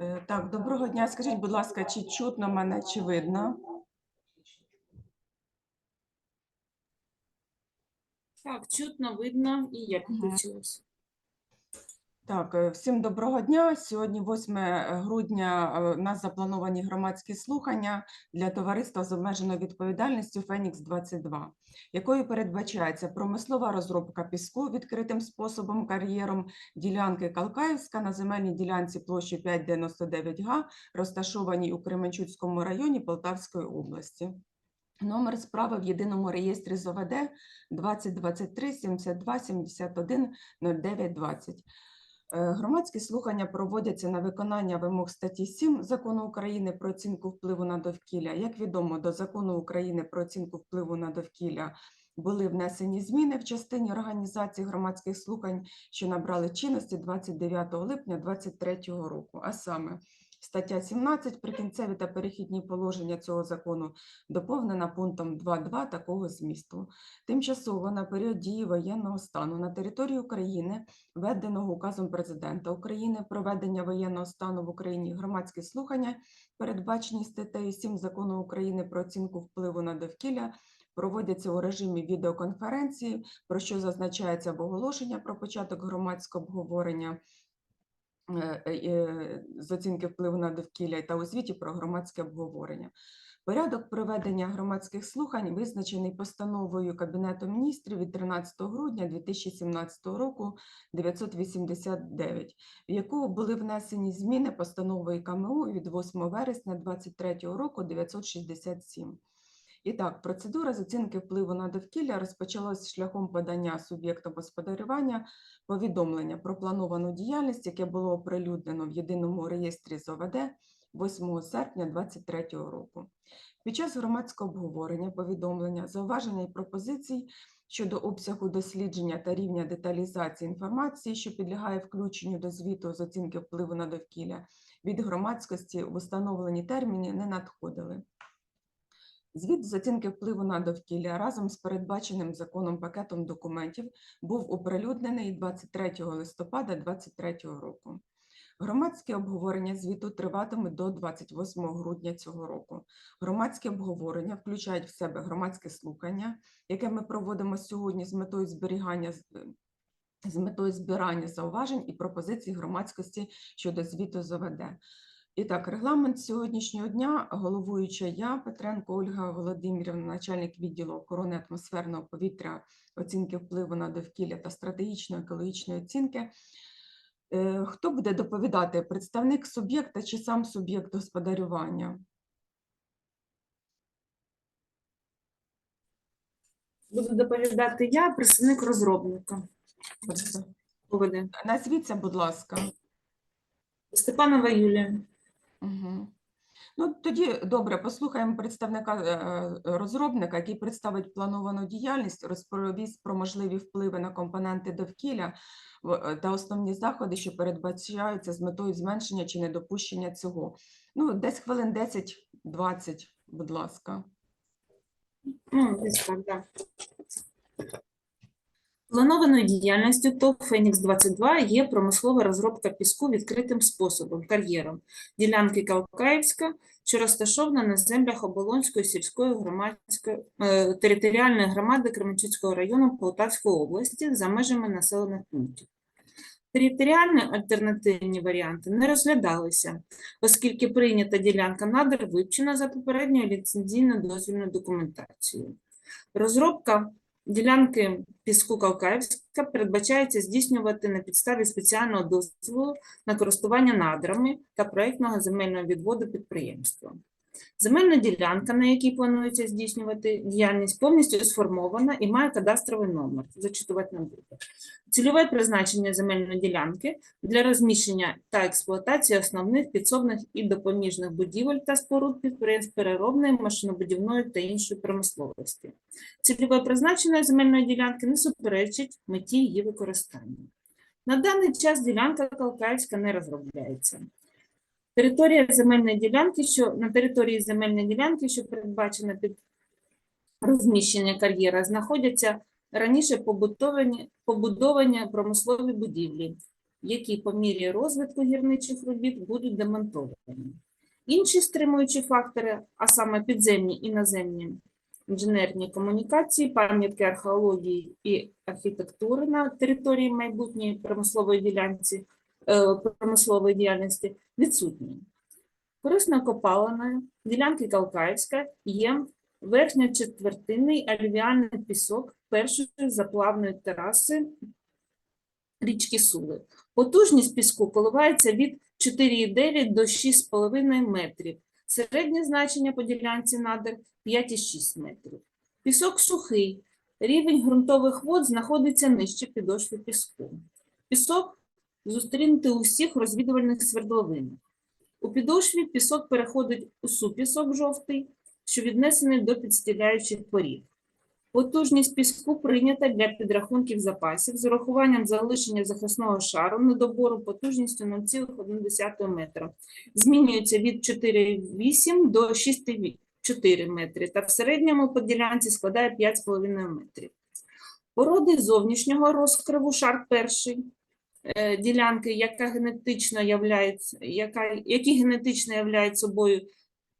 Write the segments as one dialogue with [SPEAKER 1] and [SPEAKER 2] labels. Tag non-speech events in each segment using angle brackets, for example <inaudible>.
[SPEAKER 1] Е, Так, доброго дня. Скажіть, будь ласка, чи чутно мене, чи видно?
[SPEAKER 2] Так, чутно, видно, і я
[SPEAKER 1] Мгм. Так, е, всім доброго дня. Сьогодні 8 грудня. е, У нас заплановані громадські слухання для товариства з обмеженою відповідальністю Фенікс 22 якою передбачається промислова розробка піску відкритим способом кар'єром ділянки Калкаївська на земельній ділянці площі 599 га, розташованій у Кременчуцькому районі Полтавської області. Номер справи в єдиному реєстрі з ОВД 2023 72 71 09 20. Е, Громадські слухання проводяться на виконання вимог статті 7 Закону України про оцінку впливу на довкілля. Як відомо, до Закону України про оцінку впливу на довкілля були внесені зміни в частині організації громадських слухань, що набрали чинності 29 липня 2023 року. А саме стаття 17 прикінцеві та перехідні положення цього закону доповнена пунктом 2.2 такого змісту. Тимчасово на період дії воєнного стану на території України введеного указом президента України про введення воєнного стану в Україні громадські слухання, передбачені статтею 7 закону України про оцінку впливу на довкілля, проводяться у режимі відеоконференції, про що зазначається в оголошення про початок громадського обговорення з оцінки впливу на довкілля та у звіті про громадське обговорення. Порядок проведення громадських слухань визначений постановою Кабінету міністрів від 13 грудня 2017 року 989, в яку були внесені зміни постановою КМУ від 8 вересня 2023 року 967. І так, процедура з оцінки впливу на довкілля розпочалась шляхом подання суб'єктом господарювання повідомлення про плановану діяльність, яке було оприлюднено в єдиному реєстрі з ОВД 8 серпня 2023 року. Під час громадського обговорення повідомлення, зауваження і пропозицій щодо обсягу дослідження та рівня деталізації інформації, що підлягає включенню до звіту з оцінки впливу на довкілля, від громадськості в установлені терміни не надходили. Звіт з оцінки впливу на довкілля разом з передбаченим законом пакетом документів був оприлюднений 23 листопада 2023 року. Громадське обговорення звіту триватиме до 28 грудня цього року. Громадські обговорення включають в себе громадське слухання, яке ми проводимо сьогодні з метою зберігання з- метою збирання зауважень і пропозицій громадськості щодо звіту з ОВД. І так, регламент сьогоднішнього дня, головуюча я, Петренко Ольга Володимирівна, начальник відділу охорони атмосферного повітря, оцінки впливу на довкілля та стратегічної екологічної оцінки. Е, Хто буде доповідати? Представник суб'єкта чи сам суб'єкт господарювання?
[SPEAKER 2] Буду доповідати я, представник розробника.
[SPEAKER 1] Назвіться, будь ласка.
[SPEAKER 2] Степанова Юлія.
[SPEAKER 1] Угу. Ну, тоді добре, послухаємо представника е, розробника, який представить плановану діяльність, розповість про можливі впливи на компоненти довкілля е, та основні заходи, що передбачаються з метою зменшення чи недопущення цього. Ну, десь хвилин 10-20, будь ласка.
[SPEAKER 2] Десь так, да. Планованою діяльністю ТОВ «Фенікс-22» є промислова розробка піску відкритим способом, кар'єром, ділянки Калкаївська, що розташована на землях Оболонської сільської громадської е, територіальної громади Кременчуцького району Полтавської області за межами населених пунктів. Територіальні альтернативні варіанти не розглядалися, оскільки прийнята ділянка надр вивчена за попередньою ліцензійно-дозвільною документацією. Розробка ділянки піску Калкаївська передбачається здійснювати на підставі спеціального дозволу на користування надрами та проєктного земельного відводу підприємства. Земельна ділянка, на якій планується здійснювати діяльність, повністю сформована і має кадастровий номер. Зачитувати не буду. Цільове призначення земельної ділянки для розміщення та експлуатації основних підсобних і допоміжних будівель та споруд підприємств переробної, машинобудівної та іншої промисловості. Цільове призначення земельної ділянки не суперечить меті її використання. На даний час ділянка Калкаївська не розробляється. Територія земельної ділянки, що на території земельної ділянки, що передбачена під розміщення кар'єра, знаходяться раніше побутовані, побудовані промислові будівлі, які по мірі розвитку гірничих робіт будуть демонтовані. Інші стримуючі фактори, а саме підземні і наземні інженерні комунікації, пам'ятки археології і архітектури на території майбутньої промислової ділянці, промислової діяльності відсутні. Корисно копалиною ділянки Калкаївська є верхньочетвертинний алювіальний пісок першої заплавної тераси річки Сули. Потужність піску коливається від 4,9 до 6,5 метрів. Середнє значення по ділянці надр 5,6 метрів. Пісок сухий. Рівень ґрунтових вод знаходиться нижче підошви піску. Пісок зустрінути у всіх розвідувальних свердловинах. У підошві пісок переходить у супісок жовтий, що віднесений до підстіляючих порід. Потужність піску прийнята для підрахунків запасів з урахуванням залишення захисного шару недобору потужністю 0,1 метра. Змінюється від 4,8 до 6,4 метри та в середньому по ділянці складає 5,5 метрів. Породи зовнішнього розкриву шар перший ділянки, яка генетично являється, яка, які генетично являють собою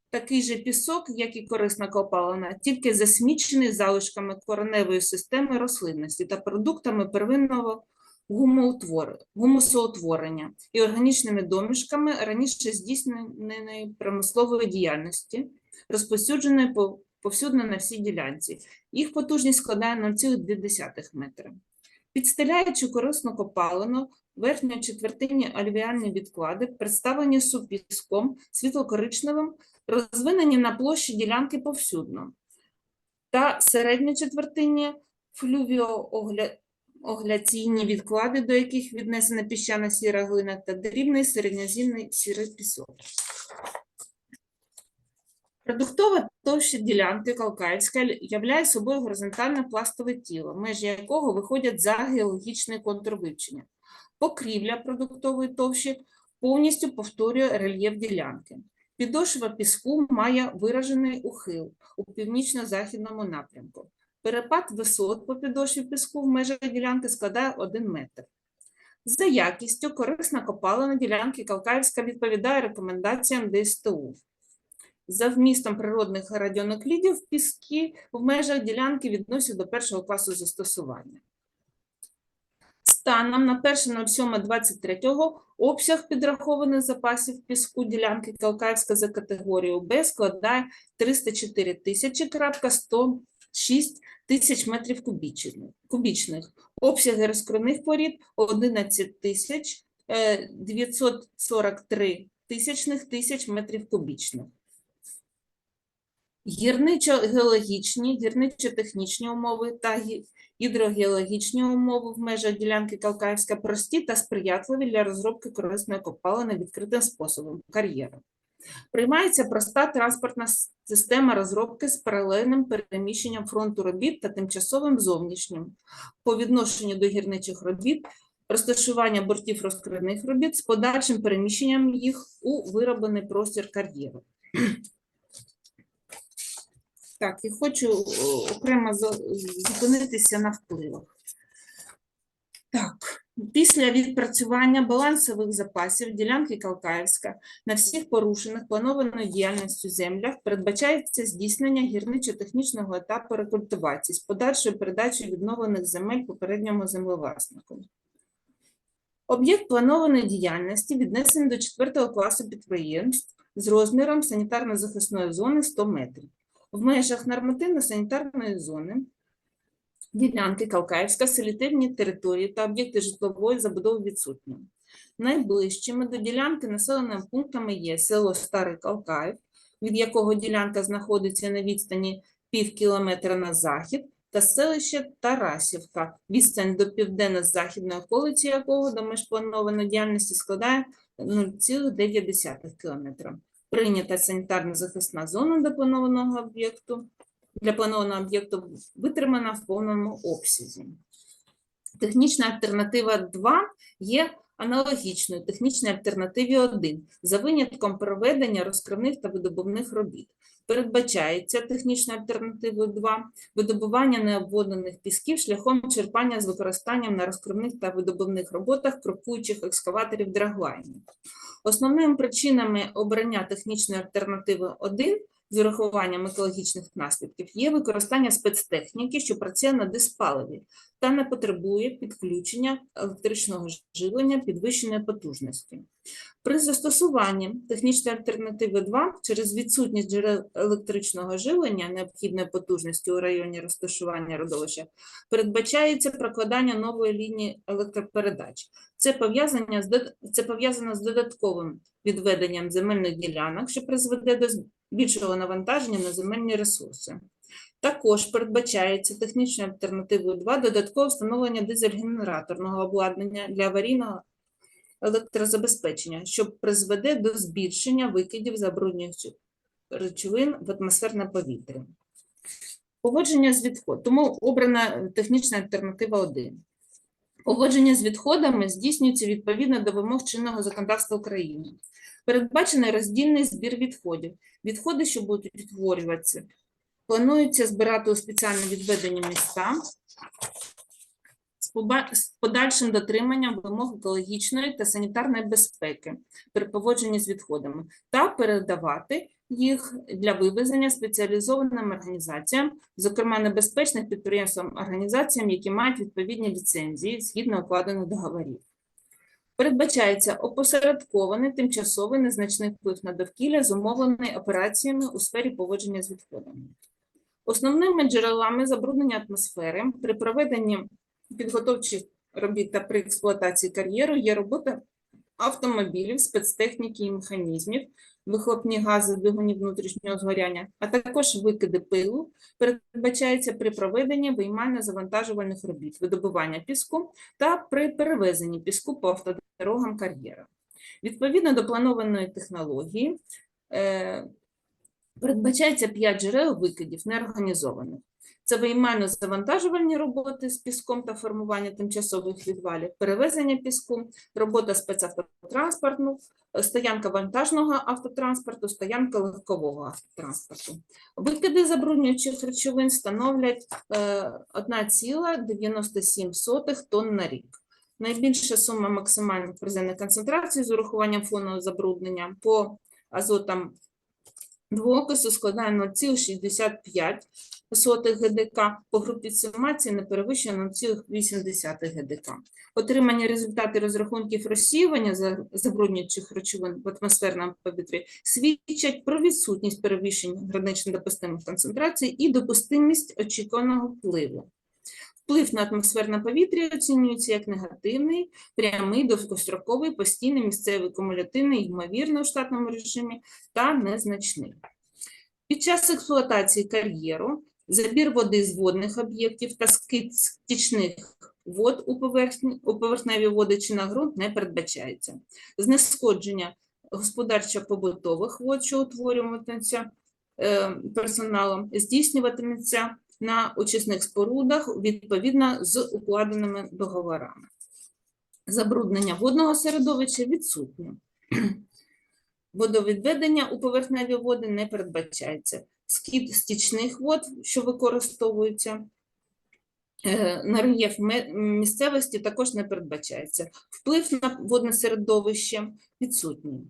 [SPEAKER 2] такий же пісок, як і корисна копалина, тільки засмічений залишками кореневої системи рослинності та продуктами первинного гумусоутворення і органічними домішками раніше здійсненої промислової діяльності, розповсюдженої по- повсюдно на всій ділянці. Їх потужність складає 0,2 метра. Підстеляючи корисну копалину, верхньочетвертинні альвіальні відклади представлені супіском світло-коричневим, розвинені на площі ділянки повсюдно, та середньочетвертинні флювіоогляційні відклади, до яких віднесена піщана сіра глина та дрібний середньоземний сірий пісок. Продуктова товща ділянки Калкаївська являє собою горизонтальне пластове тіло, межі якого виходять за геологічний контур вивчення. Покрівля продуктової товщі повністю повторює рельєф ділянки. Підошва піску має виражений ухил у північно-західному напрямку. Перепад висот по підошві піску в межах ділянки складає 1 метр. За якістю корисна копалина ділянки Калкаївська відповідає рекомендаціям ДСТУ. За вмістом природних радіонуклідів піски в межах ділянки відносять до першого класу застосування. Станом на 1.07.23 обсяг підрахованих запасів піску ділянки Калкаївська за категорією Б складає 304 тисячі крапка 106 тисяч метрів кубічних. Обсяги розкривних порід 11 тисяч е, 943 тисячних тисяч метрів кубічних. Гірничо-геологічні, гірничо-технічні умови та гі- гідрогеологічні умови в межах ділянки Калкаївська прості та сприятливі для розробки корисної копалини відкритим способом кар'єром. Приймається проста транспортна система розробки з паралельним переміщенням фронту робіт та тимчасовим зовнішнім по відношенню до гірничих робіт, розташування бортів розкривних робіт з подальшим переміщенням їх у вироблений простір кар'єру. Так, і хочу окремо зупинитися на впливах. Так, після відпрацювання балансових запасів ділянки Калкаївська на всіх порушених планованою діяльністю землях передбачається здійснення гірничо-технічного етапу рекультивації з подальшою передачею відновлених земель попередньому землевласнику. Об'єкт планованої діяльності віднесений до 4 класу підприємств з розміром санітарно-захисної зони 100 метрів. В межах нормативно-санітарної зони ділянки Калкаївська, селітивні території та об'єкти житлової забудови відсутні. Найближчими до ділянки населеними пунктами є село Старий Калкаїв, від якого ділянка знаходиться на відстані пів кілометра на захід, та селище Тарасівка, відстань до південно-західної околиці якого до меж діяльності складає 0,9 кілометра прийнята санітарно-захисна зона до планованого об'єкту. Для планованого об'єкту витримана в повному обсязі. Технічна альтернатива 2 є аналогічною технічній альтернативі 1 за винятком проведення розкривних та видобувних робіт. Передбачається технічною альтернативою 2 видобування необводнених пісків шляхом черпання з використанням на розкривних та видобувних роботах крокуючих екскаваторів драглайнів. Основними причинами обрання технічної альтернативи 1 з урахуванням екологічних наслідків є використання спецтехніки, що працює на диспаливі та не потребує підключення електричного живлення підвищеної потужності. При застосуванні технічної альтернативи 2 через відсутність джерел електричного живлення необхідної потужності у районі розташування родовища передбачається прокладання нової лінії електропередач. Це пов'язання з це пов'язано з додатковим відведенням земельних ділянок, що призведе до більшого навантаження на земельні ресурси. Також передбачається технічною альтернативою 2 додаткове встановлення дизель-генераторного обладнання для аварійного електрозабезпечення, що призведе до збільшення викидів забруднюючих речовин в атмосферне повітря. Погодження з відходом. Тому обрана технічна альтернатива 1. Погодження з відходами здійснюється відповідно до вимог чинного законодавства України. Передбачений роздільний збір відходів. Відходи, що будуть утворюватися, планується збирати у спеціально відведені міста з подальшим дотриманням вимог екологічної та санітарної безпеки при поводженні з відходами та передавати їх для вивезення спеціалізованим організаціям, зокрема небезпечним підприємствам, організаціям, які мають відповідні ліцензії згідно укладених договорів. Передбачається опосередкований тимчасовий незначний вплив на довкілля, зумовлений операціями у сфері поводження з відходами. Основними джерелами забруднення атмосфери при проведенні підготовчих робіт та при експлуатації кар'єру є робота автомобілів, спецтехніки і механізмів, вихлопні гази двигунів внутрішнього згоряння, а також викиди пилу передбачається при проведенні виймально-завантажувальних робіт, видобування піску та при перевезенні піску по автодорогам кар'єра. Відповідно до планованої технології, е, передбачається 5 джерел викидів неорганізованих. Це виймально-завантажувальні роботи з піском та формування тимчасових відвалів, перевезення піску, робота спецавтотранспорту, е, стоянка вантажного автотранспорту, стоянка легкового автотранспорту. Викиди забруднюючих речовин становлять е, 1,97 тонн на рік. Найбільша сума максимальної приземної концентрації з урахуванням фонового забруднення по азотам двоокису складає 0,65 сотих ГДК, по групі сумації не перевищує 0,8 ГДК. Отримані результати розрахунків розсіювання забруднюючих речовин в атмосферному повітрі свідчать про відсутність перевищень гранично допустимих концентрацій і допустимість очікуваного впливу. Вплив на атмосферне повітря оцінюється як негативний, прямий, довгостроковий, постійний, місцевий, кумулятивний, ймовірний у штатному режимі та незначний. Під час експлуатації кар'єру забір води з водних об'єктів та скид стічних вод у, поверхні, у поверхневі води чи на ґрунт не передбачається. Знешкодження господарчо-побутових вод, що утворюватимуться е, персоналом, здійснюватиметься на очисних спорудах відповідно з укладеними договорами. Забруднення водного середовища відсутнє. <clears throat> Водовідведення у поверхневі води не передбачається. Скид стічних вод, що використовуються е, на рельєф місцевості, також не передбачається. Вплив на водне середовище відсутній.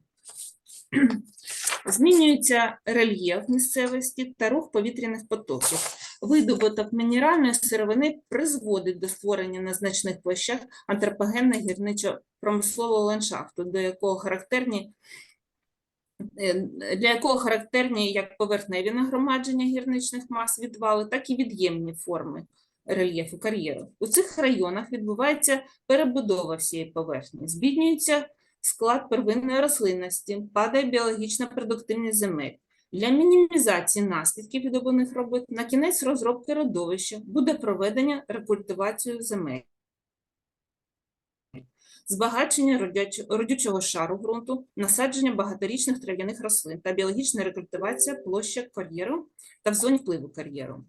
[SPEAKER 2] <clears throat> Змінюється рельєф місцевості та рух повітряних потоків. Видобуток мінеральної сировини призводить до створення на значних площах антропогенного гірничо-промислового ландшафту, до якого характерні е, для якого характерні як поверхневі нагромадження гірничних мас відвали, так і від'ємні форми рельєфу кар'єру. У цих районах відбувається перебудова всієї поверхні, збіднюється склад первинної рослинності, падає біологічна продуктивність земель. Для мінімізації наслідків відобуваних робот на кінець розробки родовища буде проведення рекультивацію земель. Збагачення родючого шару ґрунту, насадження багаторічних трав'яних рослин та біологічна рекультивація площі кар'єру та в зоні впливу кар'єру.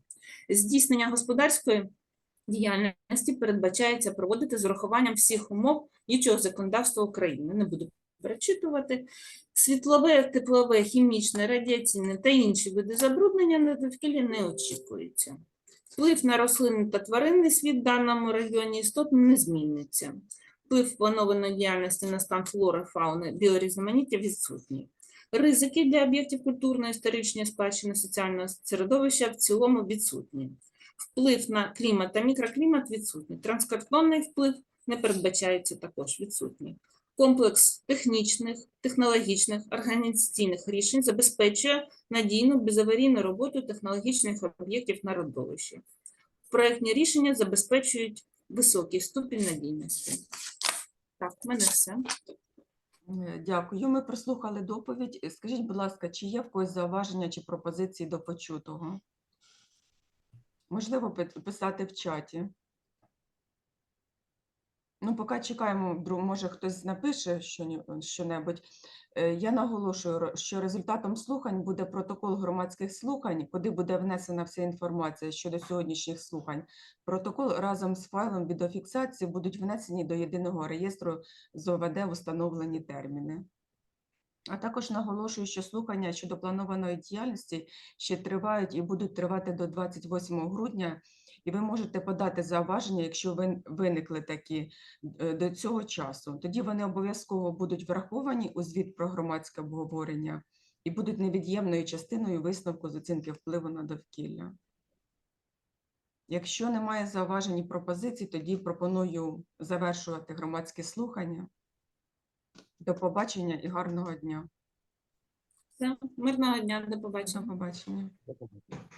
[SPEAKER 2] Здійснення господарської діяльності передбачається проводити з урахуванням всіх умов діючого законодавства України. Не буду перечитувати. Світлове, теплове, хімічне, радіаційне та інші види забруднення на довкіллі не очікується. Вплив на рослинний та тваринний світ в даному регіоні істотно не зміниться. Вплив планованої діяльності на стан флори, фауни, біорізноманіття відсутній. Ризики для об'єктів культурної, історичної спадщини, соціального середовища в цілому відсутні. Вплив на клімат та мікроклімат відсутній. Транскордонний вплив не передбачається також відсутній. Комплекс технічних, технологічних, організаційних рішень забезпечує надійну безаварійну роботу технологічних об'єктів на родовищі. Проектні рішення забезпечують високий ступінь надійності. Так, в мене все.
[SPEAKER 1] Дякую. Ми прослухали доповідь. Скажіть, будь ласка, чи є в когось зауваження чи пропозиції до почутого? Можливо, писати в чаті. Ну, поки чекаємо, може хтось напише що- що-небудь. Е, Я наголошую, що результатом слухань буде протокол громадських слухань, куди буде внесена вся інформація щодо сьогоднішніх слухань. Протокол разом з файлом відеофіксації будуть внесені до єдиного реєстру з ОВД в установлені терміни. А також наголошую, що слухання щодо планованої діяльності ще тривають і будуть тривати до 28 грудня, і ви можете подати зауваження, якщо вин- виникли такі е, до цього часу. Тоді вони обов'язково будуть враховані у звіт про громадське обговорення і будуть невід'ємною частиною висновку з оцінки впливу на довкілля. Якщо немає зауважень і пропозицій, тоді пропоную завершувати громадські слухання. До побачення і гарного дня.
[SPEAKER 2] Все. Мирного дня, до
[SPEAKER 1] побачення.
[SPEAKER 3] До побачення.